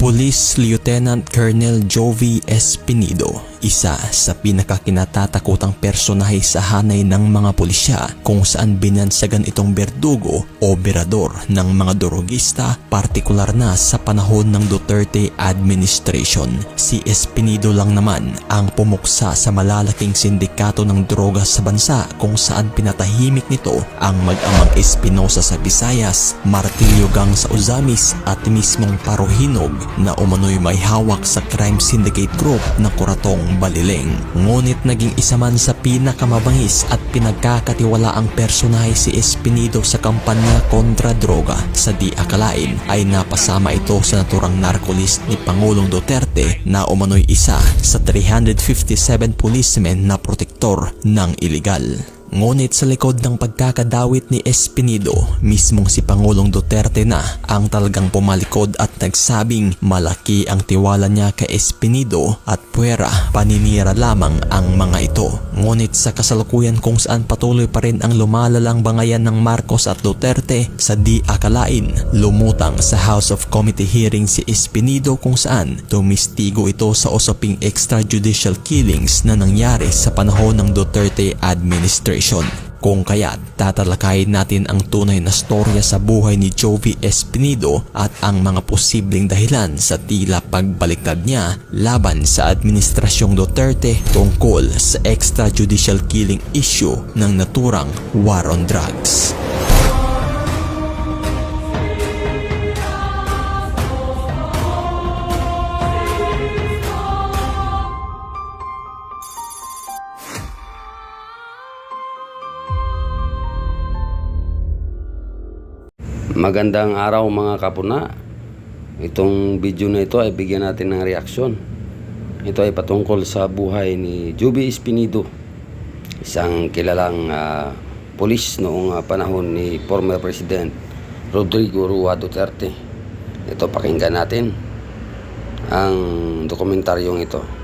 Police Lieutenant Colonel Jovi Espinido, isa sa pinakakinatatakutang personahe sa hanay ng mga pulisya kung saan binansagan itong berdugo o berador ng mga durugista partikular na sa panahon ng Duterte administration. Si Espinido lang naman ang pumuksa sa malalaking sindikato ng droga sa bansa kung saan pinatahimik nito ang mag-amang Espinosa sa Visayas, Martillo Gang sa Uzamis at mismong Parohinog na umano'y may hawak sa crime syndicate group na Kuratong Baliling. Ngunit naging isa man sa pinakamabangis at pinagkakatiwalaang personahe si Espinido sa kampanya kontra droga sa di akalain ay napasama ito sa naturang narcolist ni Pangulong Duterte na umano'y isa sa 357 policemen na protektor ng iligal. Ngunit sa likod ng pagkakadawit ni Espinido, mismong si Pangulong Duterte na ang talagang pumalikod at nagsabing malaki ang tiwala niya kay Espinido at puwera paninira lamang ang mga ito. Ngunit sa kasalukuyan kung saan patuloy pa rin ang lumalalang bangayan ng Marcos at Duterte sa di akalain, lumutang sa House of Committee hearing si Espinido kung saan tumistigo ito sa usaping extrajudicial killings na nangyari sa panahon ng Duterte administration. Kung kaya tatalakayin natin ang tunay na storya sa buhay ni Jovi Espinido at ang mga posibleng dahilan sa tila pagbaliktad niya laban sa Administrasyong Duterte tungkol sa extrajudicial killing issue ng naturang war on drugs. Magandang araw mga kapuna. Itong video na ito ay bigyan natin ng reaksyon. Ito ay patungkol sa buhay ni Juby Espinido, isang kilalang ah, polis noong ah, panahon ni former President Rodrigo Rua Duterte. Ito pakinggan natin ang dokumentaryong ito.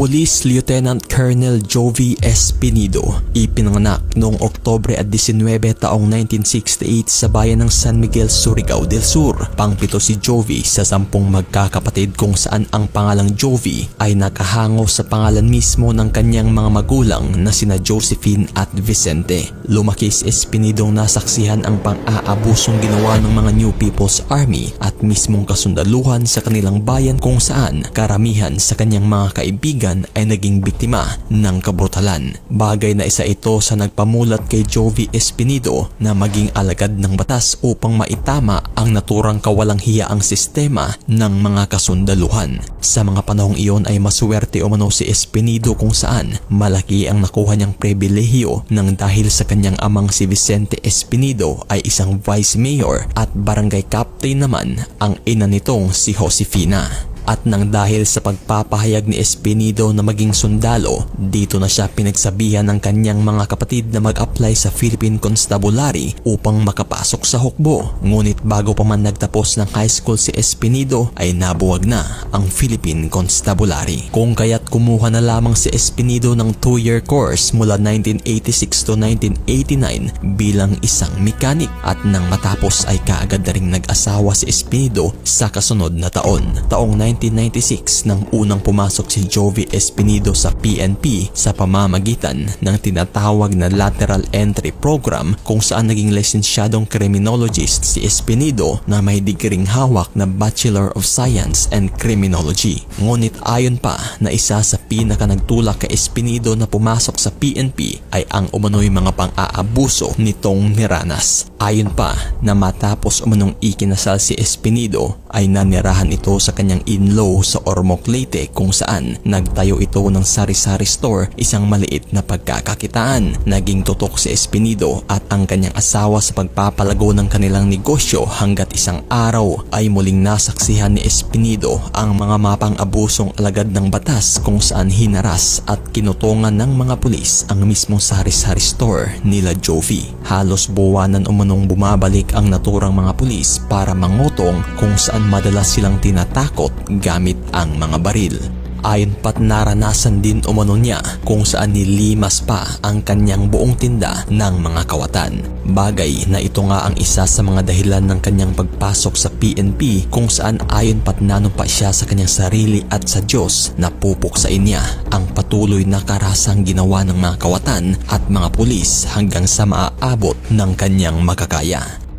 Police Lieutenant Colonel Jovi Espinido ipinanganak noong Oktobre at 19 taong 1968 sa bayan ng San Miguel, Surigao del Sur. Pangpito si Jovi sa sampung magkakapatid kung saan ang pangalang Jovi ay nakahango sa pangalan mismo ng kanyang mga magulang na sina Josephine at Vicente. Lumaki si Espinido nasaksihan ang pang-aabusong ginawa ng mga New People's Army at mismong kasundaluhan sa kanilang bayan kung saan karamihan sa kanyang mga kaibigan ay naging biktima ng kabrutalan. Bagay na isa ito sa nagpamulat kay Jovi Espinido na maging alagad ng batas upang maitama ang naturang kawalang hiyaang sistema ng mga kasundaluhan. Sa mga panahong iyon ay maswerte umano si Espinido kung saan malaki ang nakuha niyang pribilehiyo nang dahil sa kanyang amang si Vicente Espinido ay isang vice mayor at barangay captain naman ang ina nitong si Josefina. At nang dahil sa pagpapahayag ni Espinido na maging sundalo, dito na siya pinagsabihan ng kanyang mga kapatid na mag-apply sa Philippine Constabulary upang makapasok sa hukbo. Ngunit bago pa man nagtapos ng high school si Espinido ay nabuwag na ang Philippine Constabulary. Kung kaya't kumuha na lamang si Espinido ng 2-year course mula 1986 to 1989 bilang isang mekanik at nang matapos ay kaagad na ring nag-asawa si Espinido sa kasunod na taon. Taong 1996 nang unang pumasok si Jovi Espinido sa PNP sa pamamagitan ng tinatawag na Lateral Entry Program kung saan naging lisensyadong criminologist si Espinido na may digring hawak na Bachelor of Science and Criminology. Ngunit ayon pa na isa sa pinaka nagtulak kay Espinido na pumasok sa PNP ay ang umano'y mga pang-aabuso nitong niranas. Ayon pa na matapos umanong ikinasal si Espinido ay nanirahan ito sa kanyang in-law sa Ormoc Leyte kung saan nagtayo ito ng sari-sari store isang maliit na pagkakakitaan. Naging tutok si Espinido at ang kanyang asawa sa pagpapalago ng kanilang negosyo hanggat isang araw ay muling nasaksihan ni Espinido ang mga mapang abusong alagad ng batas kung saan hinaras at kinutungan ng mga pulis ang mismong sari-sari store nila Jovi. Halos buwanan umanong bumabalik ang naturang mga pulis para mangutong kung saan madalas silang tinatakot gamit ang mga baril. Ayon pat naranasan din umano niya kung saan nilimas pa ang kanyang buong tinda ng mga kawatan. Bagay na ito nga ang isa sa mga dahilan ng kanyang pagpasok sa PNP kung saan ayon pat nanumpa siya sa kanyang sarili at sa Diyos na pupuksain niya ang patuloy na karasang ginawa ng mga kawatan at mga pulis hanggang sa maaabot ng kanyang makakaya.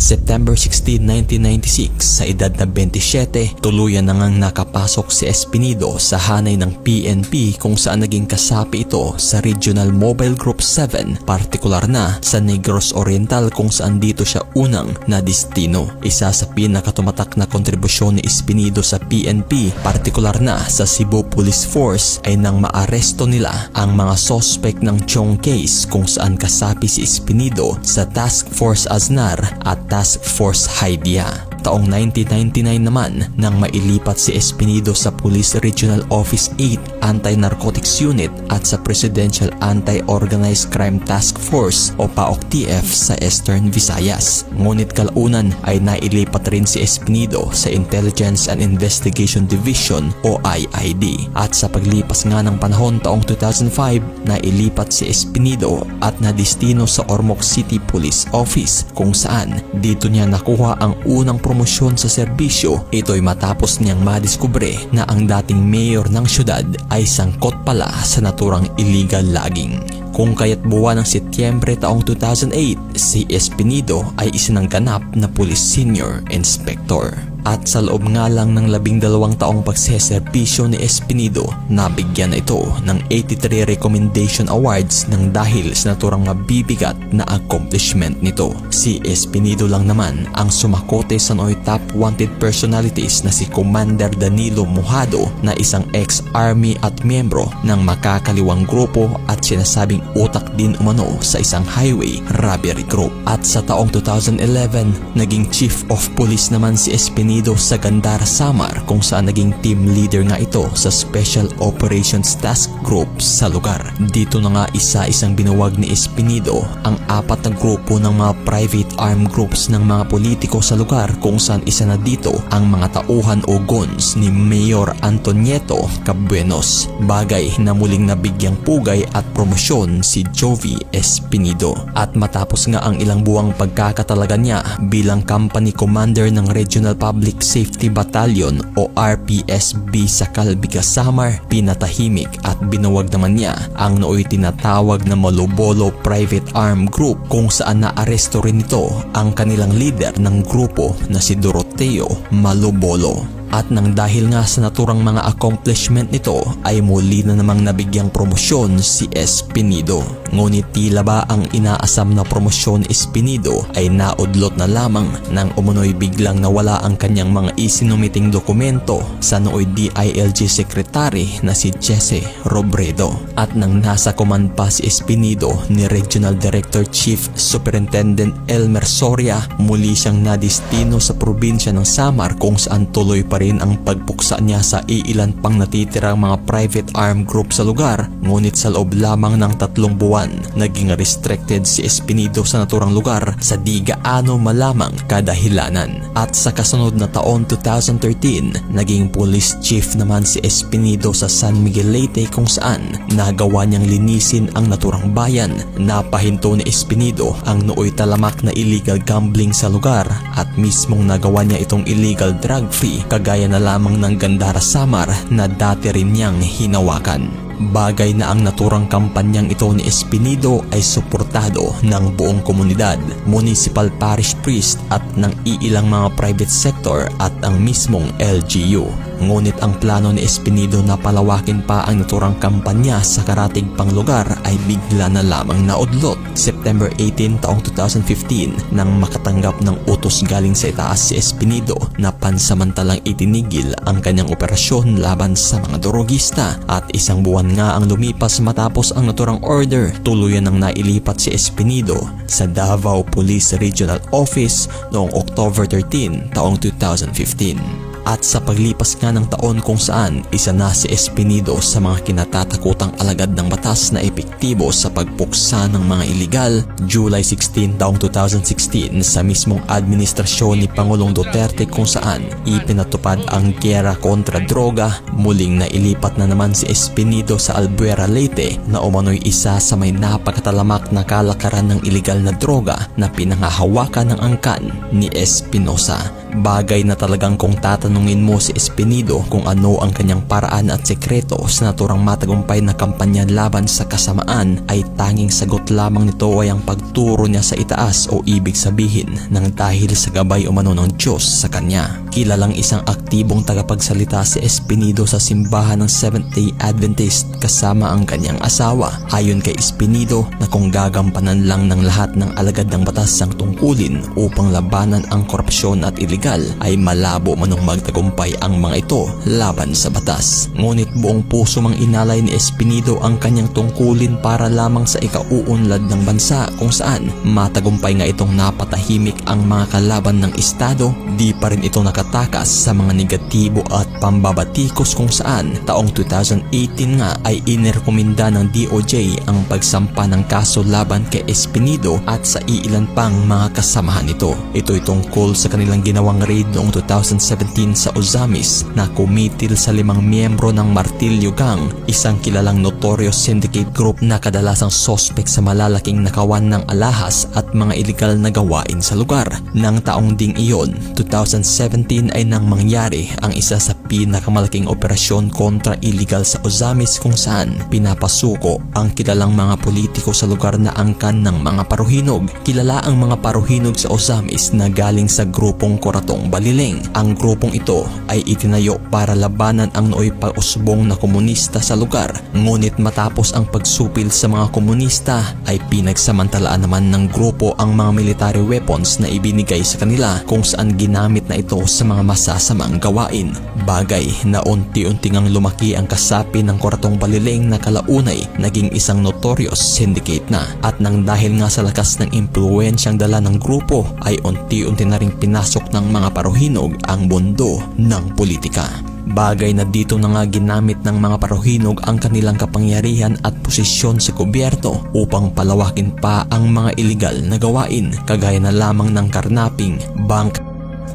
September 16, 1996, sa edad na 27, tuluyan na ngang nakapasok si Espinido sa hanay ng PNP kung saan naging kasapi ito sa Regional Mobile Group 7, partikular na sa Negros Oriental kung saan dito siya unang na destino. Isa sa pinakatumatak na kontribusyon ni Espinido sa PNP, partikular na sa Cebu Police Force ay nang maaresto nila ang mga sospek ng Chong case kung saan kasapi si Espinido sa Task Force Aznar at Task Force Haidia. Taong 1999 naman nang mailipat si Espinido sa Police Regional Office 8 Anti-Narcotics Unit at sa Presidential Anti-Organized Crime Task Force o PAOK-TF sa Eastern Visayas. Ngunit kalaunan ay nailipat rin si Espinido sa Intelligence and Investigation Division o IID. At sa paglipas nga ng panahon taong 2005, nailipat si Espinido at nadistino sa Ormoc City Police Office kung saan dito niya nakuha ang unang promosyon sa serbisyo. Ito'y matapos niyang madiskubre na ang dating mayor ng syudad ay sangkot pala sa naturang illegal logging. Kung kaya't buwan ng Setyembre taong 2008, si Espinido ay isinangganap na Police Senior Inspector. At sa loob nga lang ng labing dalawang taong pagseserbisyo ni Espinido, nabigyan na ito ng 83 Recommendation Awards ng dahil sa naturang mabibigat na accomplishment nito. Si Espinido lang naman ang sumakote sa nooy top wanted personalities na si Commander Danilo Mojado na isang ex-army at miyembro ng makakaliwang grupo at sinasabing utak din umano sa isang highway robbery group. At sa taong 2011, naging Chief of Police naman si Espinido sa Gandara Samar kung saan naging team leader nga ito sa Special Operations Task Group sa lugar. Dito na nga isa-isang binuwag ni Espinido ang apat na grupo ng mga private armed groups ng mga politiko sa lugar kung saan isa na dito ang mga tauhan o gons ni Mayor Antonieto Cabuenos. Bagay na muling nabigyang pugay at promosyon si Jovi Espinido. At matapos nga ang ilang buwang pagkakatalaga niya bilang company commander ng Regional Public Safety Battalion o RPSB sa Calbiga Samar, pinatahimik at binuwag naman niya ang nooy tinatawag na Malobolo Private Arm Group kung saan naaresto rin ito ang kanilang leader ng grupo na si Doroteo Malobolo. At nang dahil nga sa naturang mga accomplishment nito ay muli na namang nabigyang promosyon si Espinido. Ngunit tila ba ang inaasam na promosyon ni Espinido ay naudlot na lamang nang umunoy biglang nawala ang kanyang mga isinumiting dokumento sa nooy DILG Secretary na si Jesse Robredo. At nang nasa command pa si Espinido ni Regional Director Chief Superintendent Elmer Soria muli siyang nadistino sa probinsya ng Samar kung saan tuloy pa rin ang pagpuksa niya sa iilan pang natitirang mga private armed group sa lugar ngunit sa loob lamang ng tatlong buwan naging restricted si Espinido sa naturang lugar sa di gaano malamang kadahilanan. At sa kasunod na taon 2013 naging police chief naman si Espinido sa San Miguel Leyte kung saan nagawa niyang linisin ang naturang bayan. Napahinto ni Espinido ang nooy talamak na illegal gambling sa lugar at mismong nagawa niya itong illegal drug free kagaya na lamang ng Gandara Samar na dati rin niyang hinawakan. Bagay na ang naturang kampanyang ito ni Espinido ay suportado ng buong komunidad, municipal parish priest at ng iilang mga private sector at ang mismong LGU. Ngunit ang plano ni Espinido na palawakin pa ang naturang kampanya sa karatig pang lugar ay bigla na lamang naudlot. September 18 taong 2015 nang makatanggap ng utos galing sa itaas si Espinido na pansamantalang itinigil ang kanyang operasyon laban sa mga drogista at isang buwan nga ang lumipas matapos ang naturang order. Tuluyan nang nailipat si Espinido sa Davao Police Regional Office noong October 13 taong 2015. At sa paglipas nga ng taon kung saan isa na si Espinido sa mga kinatatakutang alagad ng batas na epektibo sa pagpuksa ng mga iligal, July 16 taong 2016 sa mismong administrasyon ni Pangulong Duterte kung saan ipinatupad ang gera kontra droga, muling nailipat na naman si Espinido sa Albuera Leyte na umano'y isa sa may napakatalamak na kalakaran ng iligal na droga na pinangahawakan ng angkan ni Espinosa. Bagay na talagang kung tatanungin mo si Espinido kung ano ang kanyang paraan at sekreto sa naturang matagumpay na kampanya laban sa kasamaan ay tanging sagot lamang nito ay ang pagturo niya sa itaas o ibig sabihin ng dahil sa gabay umano ng Diyos sa kanya. Kilalang isang aktibong tagapagsalita si Espinido sa simbahan ng Seventh-day Adventist kasama ang kanyang asawa. Ayon kay Espinido na kung gagampanan lang ng lahat ng alagad ng batas ang tungkulin upang labanan ang korupsyon at iligal ay malabo manong magtagumpay ang mga ito laban sa batas. Ngunit buong puso mang inalay ni Espinido ang kanyang tungkulin para lamang sa ikauunlad ng bansa kung saan matagumpay nga itong napatahimik ang mga kalaban ng Estado, di pa rin ito nakatakas sa mga negatibo at pambabatikos kung saan taong 2018 nga ay inirekomenda ng DOJ ang pagsampa ng kaso laban kay Espinido at sa iilan pang mga kasamahan nito. Ito itong tungkol sa kanilang ginawang raid noong 2017 sa Ozamis na kumitil sa limang miyembro ng Martilyo Gang, isang kilalang notorious syndicate group na kadalasang sospek sa malalaking nakawan ng alahas at mga illegal na gawain sa lugar. Nang taong ding iyon, 2017 ay nang mangyari ang isa sa pinakamalaking operasyon kontra illegal sa Ozamis kung saan pinapasuko ang kilalang mga politiko sa lugar na angkan ng mga paruhinog. Kilala ang mga paruhinog sa Ozamis na galing sa grupong Koratong Baliling. Ang grupong ito ay itinayo para labanan ang nooy pausbong na komunista sa lugar. Ngunit matapos ang pagsupil sa mga komunista ay pinagsamantalaan naman ng grupo ang mga military weapons na ibinigay sa kanila kung saan ginamit na ito sa mga masasamang gawain. Bagay na unti-unti ngang lumaki ang kasapi ng Koratong Baliling na kalaunay naging isang notorious syndicate na at nang dahil nga sa lakas ng impluensyang dala ng grupo ay unti-unti na ring pinasok ng mga paruhinog ang mundo ng politika. Bagay na dito na nga ginamit ng mga paruhinog ang kanilang kapangyarihan at posisyon sa gobyerno upang palawakin pa ang mga iligal na gawain kagaya na lamang ng karnaping, bank,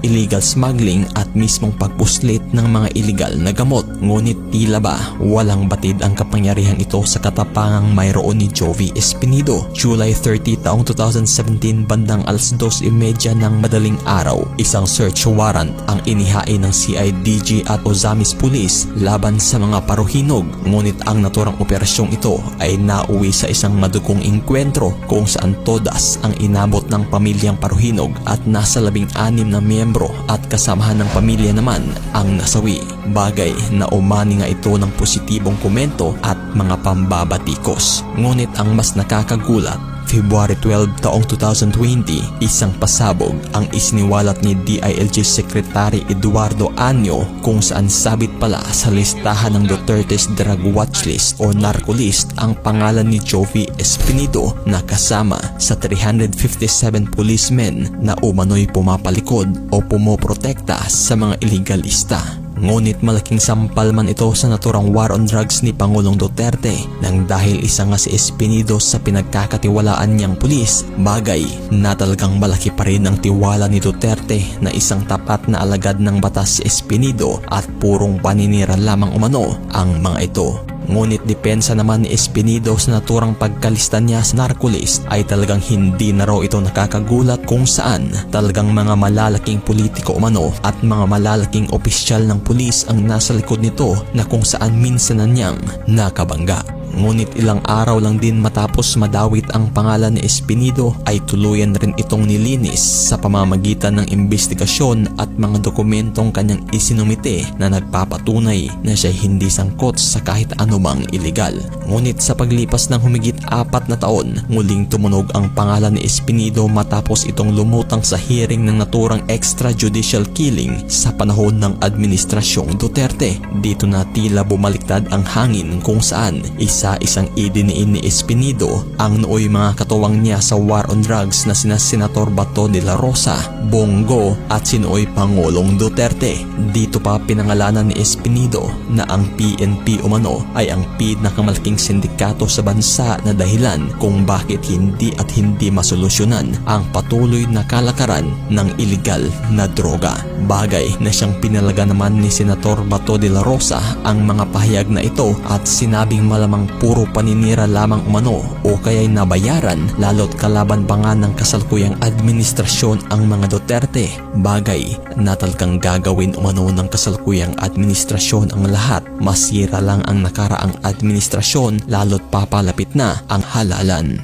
illegal smuggling at mismong pagpuslit ng mga illegal na gamot. Ngunit tila ba walang batid ang kapangyarihan ito sa katapangang mayroon ni Jovi Espinido. July 30 taong 2017 bandang alas 2.30 ng madaling araw, isang search warrant ang inihain ng CIDG at Ozamis Police laban sa mga paruhinog. Ngunit ang naturang operasyong ito ay nauwi sa isang madugong inkwentro kung saan todas ang inabot ng pamilyang paruhinog at nasa labing anim na miyembro at kasamahan ng pamilya naman ang nasawi. Bagay na umani nga ito ng positibong komento at mga pambabatikos. Ngunit ang mas nakakagulat February 12 taong 2020, isang pasabog ang isiniwalat ni DILG Secretary Eduardo Anyo kung saan sabit pala sa listahan ng Duterte's Drug Watch List o Narcolist ang pangalan ni Jovi Espinido na kasama sa 357 policemen na umano'y pumapalikod o pumoprotekta sa mga illegalista. Ngunit malaking sampal man ito sa naturang war on drugs ni Pangulong Duterte nang dahil isa nga si Espinido sa pinagkakatiwalaan niyang pulis, bagay na talagang malaki pa rin ang tiwala ni Duterte na isang tapat na alagad ng batas si Espinido at purong paninira lamang umano ang mga ito. Ngunit depensa naman ni Espinido sa naturang pagkalista niya sa narcolist ay talagang hindi na raw ito nakakagulat kung saan talagang mga malalaking politiko umano at mga malalaking opisyal ng pulis ang nasa likod nito na kung saan minsan na niyang nakabangga. Ngunit ilang araw lang din matapos madawit ang pangalan ni Espinido ay tuluyan rin itong nilinis sa pamamagitan ng investigasyon at mga dokumentong kanyang isinumite na nagpapatunay na siya hindi sangkot sa kahit anumang iligal. Ngunit sa paglipas ng humigit apat na taon, muling tumunog ang pangalan ni Espinido matapos itong lumutang sa hearing ng naturang extrajudicial killing sa panahon ng administrasyong Duterte. Dito na tila bumaliktad ang hangin kung saan isa Isa-isang idiniin ni Espinido ang nooy mga katuwang niya sa war on drugs na sina Senator Bato de la Rosa, Bongo at sinooy Pangulong Duterte. Dito pa pinangalanan ni Espinido na ang PNP umano ay ang pinakamalaking sindikato sa bansa na dahilan kung bakit hindi at hindi masolusyonan ang patuloy na kalakaran ng iligal na droga. Bagay na siyang pinalaga naman ni Senator Bato de la Rosa ang mga pahayag na ito at sinabing malamang puro paninira lamang umano o kaya'y nabayaran lalo't kalaban pa nga ng kasalukuyang administrasyon ang mga Duterte. Bagay na talagang gagawin umano ng kasalukuyang administrasyon ang lahat. Masira lang ang nakaraang administrasyon lalo't papalapit na ang halalan.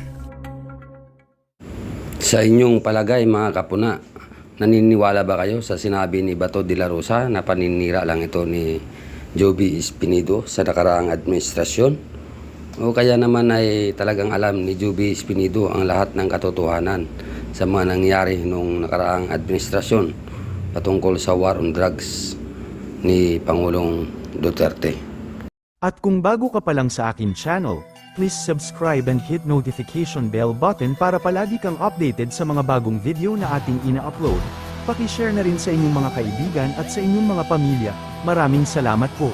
Sa inyong palagay mga kapuna, naniniwala ba kayo sa sinabi ni Bato de la Rosa na paninira lang ito ni Joby Espinido sa nakaraang administrasyon? O kaya naman ay talagang alam ni Joby Espinido ang lahat ng katotohanan sa mga nangyari nung nakaraang administrasyon patungkol sa war on drugs ni Pangulong Duterte? At kung bago ka pa lang sa akin channel, please subscribe and hit notification bell button para palagi kang updated sa mga bagong video na ating ina-upload. Pakishare na rin sa inyong mga kaibigan at sa inyong mga pamilya. Maraming salamat po.